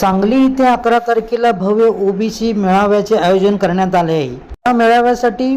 सांगली इथे अकरा तारखेला भव्य ओबीसी मेळाव्याचे आयोजन करण्यात आले आहे. या मेळाव्यासाठी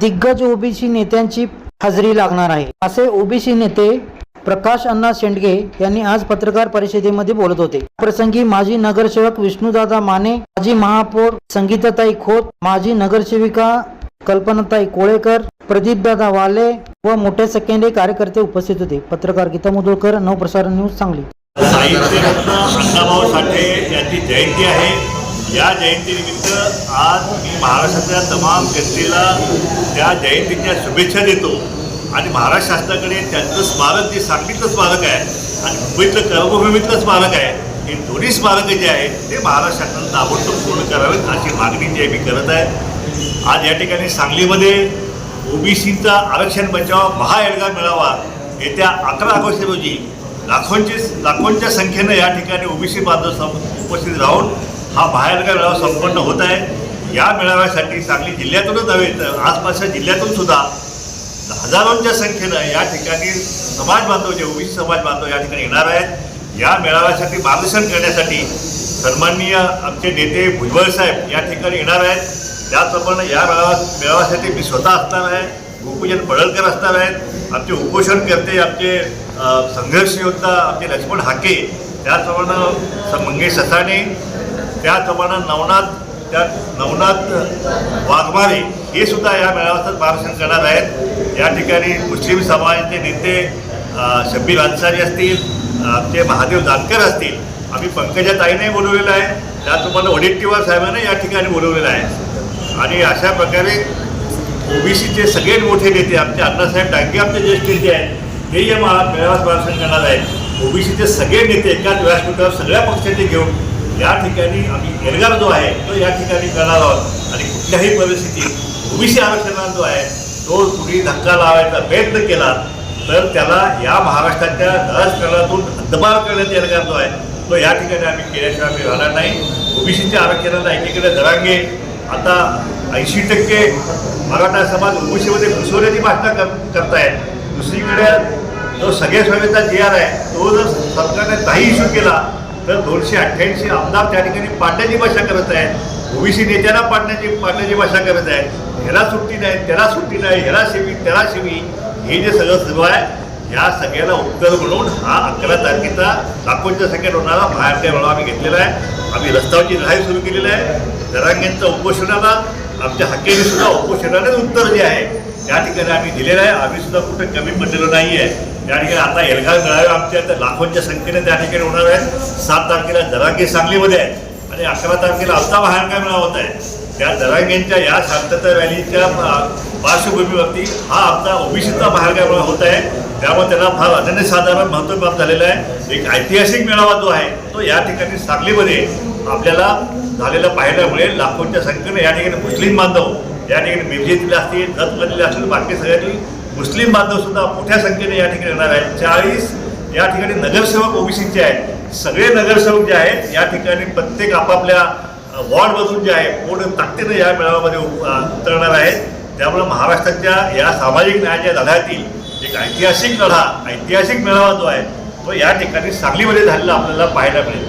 दिग्गज ओबीसी नेत्यांची हजेरी लागणार आहे. असे ओबीसी नेते प्रकाश अण्णा शेंडगे यांनी आज पत्रकार परिषदेमध्ये बोलत होते. प्रसंगी माजी नगरसेवक विष्णुदादा माने माजी महापौर संगीताताई खोत माजी नगरसेविका कल्पनाताई कोळेकर प्रदीपदादा वाले व मोठे संख्येने कार्यकर्ते उपस्थित होते. पत्रकार गीता मुदोळकर नवप्रसारण न्यूज सांगली. साहित्यरत्न अण्णाभाऊ साठे यांची जयंती आहे. या जयंतीनिमित्त आज मी महाराष्ट्रातल्या तमाम जनतेला त्या जयंतीच्या शुभेच्छा देतो. आणि महाराष्ट्र शासनाकडे त्यांचं स्मारक जे सांगलीतलं स्मारक आहे आणि मुंबईतलं कर्मभूमीतलं स्मारक आहे हे दोन्ही स्मारकं जे आहेत ते महाराष्ट्र शासनानं ताबडतोब पूर्ण करावेत अशी मागणी जी मी करत आहे. आज या ठिकाणी सांगलीमध्ये ओबीसीचा आरक्षण बचाव महाएडगा मिळावा येत्या अकरा ऑगस्ट रोजी लाखोंची लाखोंच्या संख्येनं या ठिकाणी ओबीसी बांधव सम उपस्थित राहून हा बाहेरगा मेळावा संपन्न होत आहे. या मेळाव्यासाठी सांगली जिल्ह्यातूनच नव्हे तर आसपासच्या जिल्ह्यातून सुद्धा हजारोंच्या संख्येनं या ठिकाणी समाज बांधव जे ओबीसी समाज बांधव या ठिकाणी येणार आहेत या मेळाव्यासाठी मार्गदर्शन करण्यासाठी सन्माननीय आमचे नेते भुजबळ साहेब या ठिकाणी येणार आहेत. त्याचप्रमाणे या मेळावा मेळाव्यासाठी मी स्वतः असणार आहे गोपूजन पडळकर असणार आहेत. आमचे उपोषणकर्ते आमचे संघर्ष योद्धा आमचे लक्ष्मण हाके त्याचप्रमाणे स- मंगेश ससाणे त्याचप्रमाणे नवनाथ त्या नवनाथ वाघमारे हे सुद्धा या मेळाव्याचं मार्गदर्शन करणार आहेत. या ठिकाणी मुस्लिम समाजाचे नेते शब्बीर अन्सारी असतील आमचे महादेव जानकर असतील आम्ही पंकजा ताईने बोलवलेलं आहे. त्याचप्रमाणे वडेट्टीवार साहेबांना या ठिकाणी बोलवलेलं आहे. आणि अशा प्रकारे ओबीसीचे सगळे मोठे नेते आमचे अण्णासाहेब डांगे आमचे ज्येष्ठ नेते आहेत. हे या महा मेळाव्यात भाषण करणार आहेत. ओबीसीचे सगळे नेते एकाच व्यासपीठावर सगळ्या पक्षाचे घेऊन या ठिकाणी आम्ही एल्गार जो आहे तो या ठिकाणी करणार आहोत. आणि कुठल्याही परिस्थितीत ओबीसी आरक्षणाला जो आहे तो कुणी धक्का लावायचा प्रयत्न केला तर त्याला या महाराष्ट्राच्या राजकारणातून हद्दपार करण्याचा एल्गार जो आहे तो या ठिकाणी आम्ही केल्याशिवाय आम्ही राहणार नाही. ओबीसीच्या आरक्षणाला एकीकडे दरांगे आता ऐंशी टक्के मराठा समाज ओबीसीमध्ये घुसवण्याची भाषणा कर करतायत. दुसरीकडे जो सगळ्या सेवेचा जी आर आहे तो जर सरकारने काही इश्यू केला तर दोनशे अठ्ठ्याऐंशी आमदार त्या ठिकाणी पाडण्याची भाषा करत आहेत. ओबीसी नेत्यांना पाडण्याची पाडण्याची भाषा करत आहेत. ह्याला सुट्टी नाही त्याला सुट्टी नाही ह्याला शिवी त्याला शिवी. हे जे सगळं सुरू आहे या सगळ्याला उत्तर म्हणून हा अकरा तारखेचा लाखोंच्या संख्येत होणारा बाहेरच्या मेळावा आम्ही घेतलेला आहे. आम्ही रस्त्यावरची लढाई सुरू केलेली आहे. जरांगेंच्या उपोषणाला आमच्या हक्केने सुद्धा उपोषणाने उत्तर जे आहे त्या ठिकाणी आम्ही दिलेलं आहे. आम्ही सुद्धा कुठे कमी पडलेलो नाही आहे. त्या ठिकाणी आता एल्गार मेळावे आमच्या तर लाखोंच्या संख्येने त्या ठिकाणी होणार आहेत. सात तारखेला जरांगे सांगलीमध्ये आहे आणि अकरा तारखेला आत्ता बाहेर काय होत आहे? त्या जरांगेंच्या या शांतता रॅलीच्या पार्श्वभूमीवरती हा आमचा ओबीसीचा बाहेर होत आहे. त्यामुळे त्याला फार अनन्यसाधारण महत्त्व प्राप्त झालेलं आहे. एक ऐतिहासिक मेळावा जो आहे तो या ठिकाणी सांगलीमध्ये आपल्याला झालेला पाहायला मिळेल लाखोंच्या संख्येनं या ठिकाणी मुस्लिम बांधव या ठिकाणी मिरजेतले असतील जतमधले असतील बाकी सगळ्यांनी मुस्लिम बांधव सुद्धा मोठ्या संख्येने या ठिकाणी येणार आहेत. चाळीस या ठिकाणी नगरसेवक ओबीसीचे आहेत. सगळे नगरसेवक जे आहेत या ठिकाणी प्रत्येक आपापल्या वॉर्डमधून जे आहे पूर्ण ताकदीनं या मेळाव्यामध्ये उ- उतरणार आहेत. त्यामुळे महाराष्ट्राच्या या सामाजिक न्यायाच्या लढ्यातील एक ऐतिहासिक लढा ऐतिहासिक मेळावा जो आहे तो या ठिकाणी सांगलीमध्ये झालेला आपल्याला पाहायला मिळेल.